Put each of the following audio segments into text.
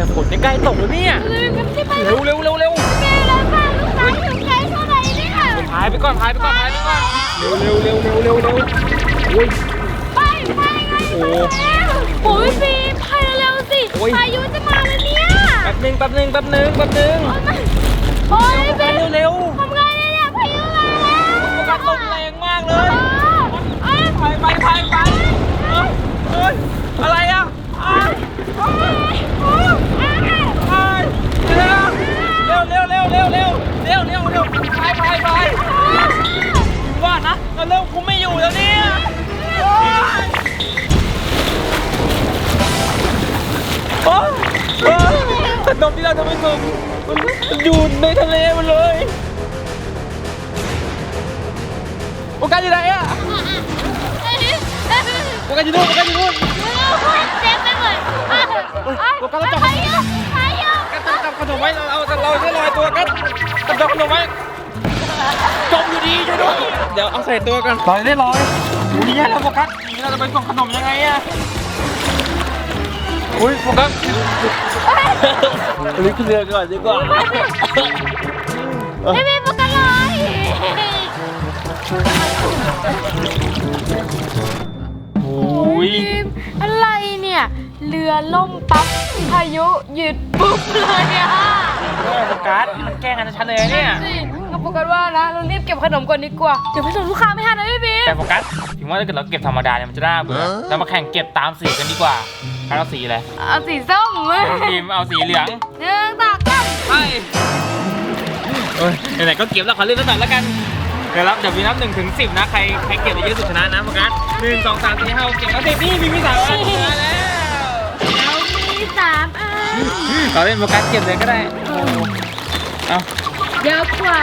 แต่ฝนใกล้ๆตกแล้วเนี่ยเลยกันใช่ไหมเร็วเร็วเร็วเร็วแม่แล้วค่ะลูกสาวอยู่ไกลเท่าไหร่เนี่ยพายไปก่อนพายไปก่อนพายไปก่อนเร็วเร็วเร็วเร็วเร็วเร็วโอ้ยไปไปไงโอ้แล้วโอ้ยฟีพายเร็วๆสิโอ้ยพายุจะมาแล้วเนี่ยแป๊บหนึงแป๊บหนึงแป๊บหนึงแป๊บหนึงโอ้ยพาฟียเร็วเร็วทำไงเนี่ยพายุมาแล้วโฟกัสลมแรงมากเลยเอ้ยไปไปไปไปเอ้ยเอ้ยอะไรอะ เริ่มคุมไม่อยู่แล้วเนี่ยโอ้ยขนมที่เราจะไปกินมันอยู่ในทะเลมันเลยโอกาสยู่ไงอะโอกาสยู่นู่นโอกาสยู่นู่น เจ็บไปหมดโอกาสเราจับพายุพายุกันจับขนมไว้เราเอาเราจะลอยตัวกันกันจับขนมไว้จมอยู่ดีช่วยด้วยเดี๋ยวเอาใส่ตัวกันลอยได้ลอยอยู่นี่แล้วโฟกัสนี่เราจะไปส่งขนมยังไงอะอุ้ยโฟกัสรีบขึ้นเรือก่อนดีกว่าไม่มีประกันเลย อ้ยอะไรเนี่ย เรือล่มปั๊บพายุหยุดปุ๊บเลยอะโฟกัสมันแกล้งกันชัดเลยอะเนี่ย สิก็ปรากฏว่านะเรารีบเก็บขนมก่อนดีกว่า เดี๋ยวไปส่งลูกค้าไม่ทันนะพี่บีมแต่โฟกัสถึงว่าถ้าเกิดเราเก็บธรรมดาเนี่ยมันจะน่าเบื่อเรามาแข่งเก็บตามสีกันดีกว่าใครเอาสีอะไรเอาสีส้มเลยทีมเอาสีเหลืองหนึ่งสองสามไปเอ้ยไหนๆก็เก็บแล้วขอเลือกสักหน่อยแล้วกัน เดี๋ยวรับเดี๋ยวมีนับหนึ่งถึงสิบนะ ใครใครเก็บได้เยอะสุดชนะนะโฟกัสหนึ่งสองสามสี่ห้าหกเจ็ดแปดเก้าสิบนี่มีมีสามอันชนะแล้วเรามีสามอันเราเล่นโฟกัสเก็บเลยก็ได้โอ้เอาเยอะกว่า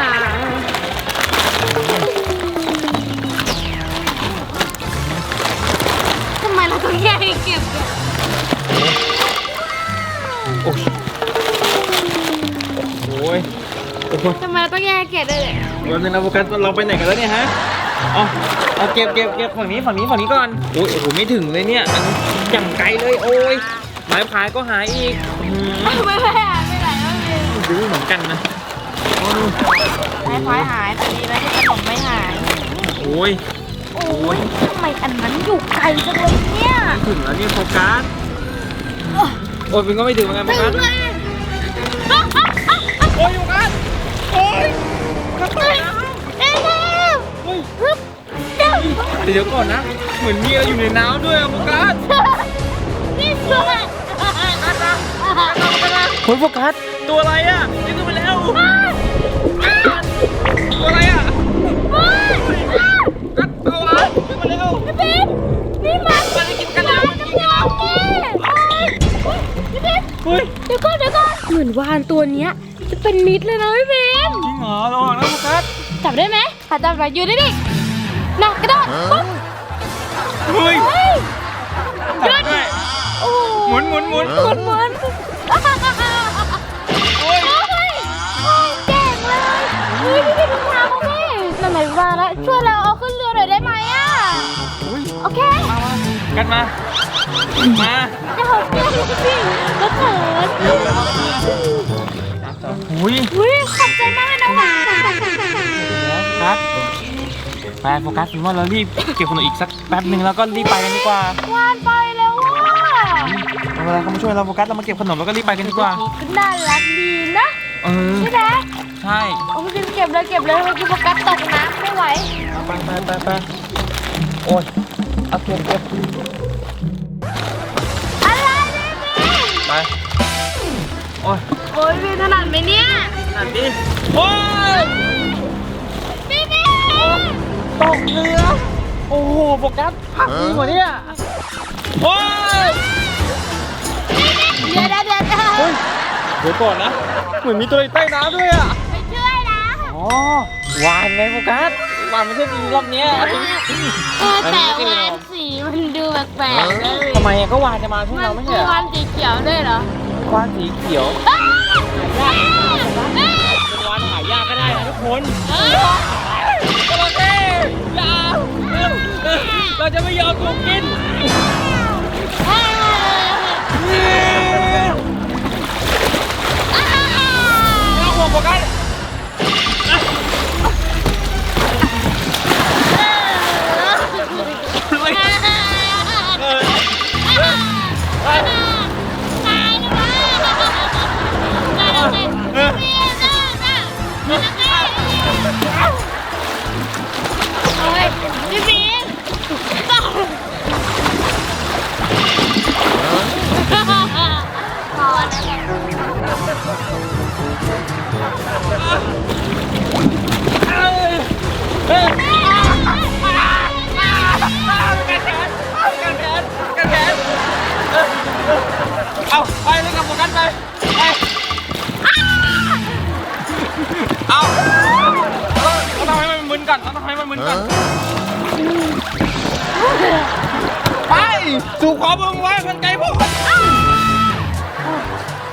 ทำไมเราต้องแยกให้เก็บกันโอ้ยโอ้ยโอ้โหทำไม วยเลยวันนึงนะโฟกัสเราไปไหนกันแล้วเนี่ยฮะเอาเอาเก็บเก็บเก็บฝั่งนี้ฝั่งนี้ฝั่งนี้ก่อนโอ้ยโอ้โหไม่ถึงเลยเนี่ยอันอย่างไกลเลยโอ้ยไม้พายก็หายอีกอื้อหือไม่ไม่หายไม่ไหลแล้วเลยดูเหมือนกันนะโอ้ยไม้พายหายแต่ดีนะที่ขนมไม่หาย โอ้ย โอ้ยทำไมอันนั้นอยู่ไกลจังเลยเนี่ยถึงแล้วเนี่ยโฟกัสโอ้ยเป็นก็ไม่ถึงเหมือนกันโฟถึกังสเลยโอ้ยโฟกัสโอ้ย เอ้ยเอ้ยเร็วเฮ้ยฮึบเร็วเดี๋ยวก่อนนะ เหมือนมีอะไรอยู่ในน้ำด้วยอะโฟกัสนี่สุดเฮ้ยโฟกัสตัวอะไรอะนี่ขึ้นมาแล้วตัวอะไรอะกัดตัวอะขึ้นมาแล้วนี่มันมันจะกินกันแล้วมันจะกินกันแล้วพี่บิ๊มเดี๋ยวก่อนเดี๋ยวก่อนเหมือนวานตัวเนี้ยจะเป็นมิตรเลยนะพี่บิ๊มจริงเหร อระวังนะโฟกัสจับได้ไหมหาจับไปยืนได้ดิน่ะกระโดดปุ๊บเฮ้ยเฮ้ยจับด้วยโอ้โหมุนหมุนหมุนหมุนหมุนโอ้ยเฮ้ยโอ้ยเก่งเลยเฮ้ยพี่บิ๊มทำเขาดิไหนๆมาแล้วช่วยเราเอาขึ้นเรือหน่อยได้ไหมอะอุ้ยโอเคมามากันมา มาเดี๋ยวเดี๋ยวพี่แล้วเขินอุ้ย อุ้ยขอบใจมากเลย นะหวานโฟกัสไปโฟกัสคิดว่าเรารีบเก็บขนมอีกสักแป๊บหนึ่งแล้วก็รีบไปกันดีกว่า วานไปแล้วว่ะเอาเวลาเขามาช่วยเราโฟกัสเรามาเก็บขนมแล้วก็รีบไปกันดีกว่า ก็น่ารักดีนะ เออ ใช่ไหมใช่โอ้ยเก็บเลยเก็บเลยเมื่อกี้โฟกัสตกน้ำไม่ไหว ไปไปไปไปโอ้ยเอาเก็บเก็บอะไรเนี่ยพี่ไป โอ้ยโอ้ยพี่ถนัดไหมเนี่ย นั่นดิโอ้ยพี่พี่ตกเรือโอ้โหโฟกัสผักดีกว่าเนี่ยโอ้ยเดี๋ยวเดี๋ยวเดี๋ยวเดี๋ยวเฮ้ยเดี๋ยวก่อนนะ เหมือนมีตัวอยู่ใต้น้ำด้วยอะไปช่วยนะอ๋อวานไงโฟกัสวานไม่ใช่ดีรอบเนี้ยเออแต่วานสีมันดูแปลกๆเลยทำไมอะก็วานจะมาช่วยมันเราไม่คืใช่อเหรอวานสีเขียวด้วยเหรอวานสีเขียว คนกระเข้ยาเราจะไม่ยอมถูกกินน่าห่วกว่ากัน แขนกันแขนเอ้ยเอาไปเลยกับโฟกัสไปไปเอาเอาต้องทำให้มันมึนก่อนต้องทำให้มันมึนก่อน ไปสู่ขอมึงไว้กันไกลพวก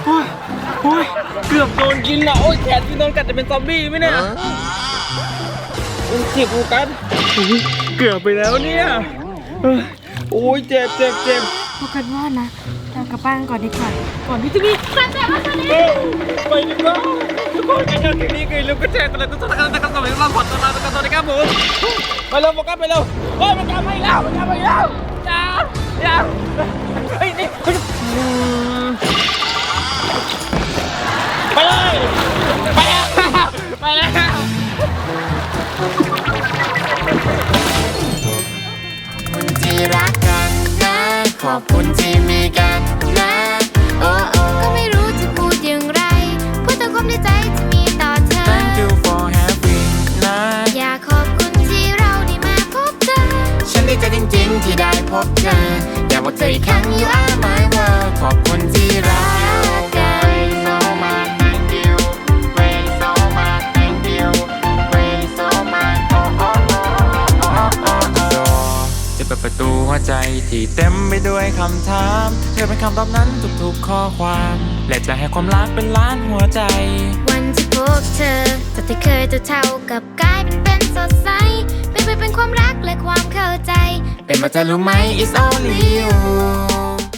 โอ้ยโอ้ยเกือบโดนกินละโอ้ยแขนที่โดนกัดจะเป็นซอมบี้ไหมเนี่ยโอ้ยเจ็บโฟกัสโอ้ยเกือบไปแล้วเนี่ยเอ้ยโอ้ยเจ็บเจ็บเจ็บพวกกันว่านะเรากลับบ้านก่อนดีกว่าก่อนที่จะมีมันแต่ว่าตอนนี้เอ้ยไปดีกว่าทุกคนกันเจอทีนี้กันลืมก็แชร์กันเลยก็ต้องการกันต่อไปเราผ่อนตลาดกันต่อในครับผมไปเร็วโฟกัสไปเร็วเฮ้ยมันกลับมาอีกแล้วมันกลับมาอีกแล้วอ ย่าอย่าเฮ้ยนี่คุณไปเลย ไปแล้ว ไปแล้วคุณที่รักกันนะ ขอบคุณที่มีกันำถาม เธอเป็นคำตอบนั้นทุกๆข้อความ และจะให้ความรักเป็นล้านหัวใจ วันที่พบเธอจากที่เคยจะเท่ากับกลายเป็นเป็นสดใสเป็นไปเป็นความรักและความเข้าใจ เป็นมาเธอรู้ไหม it's only you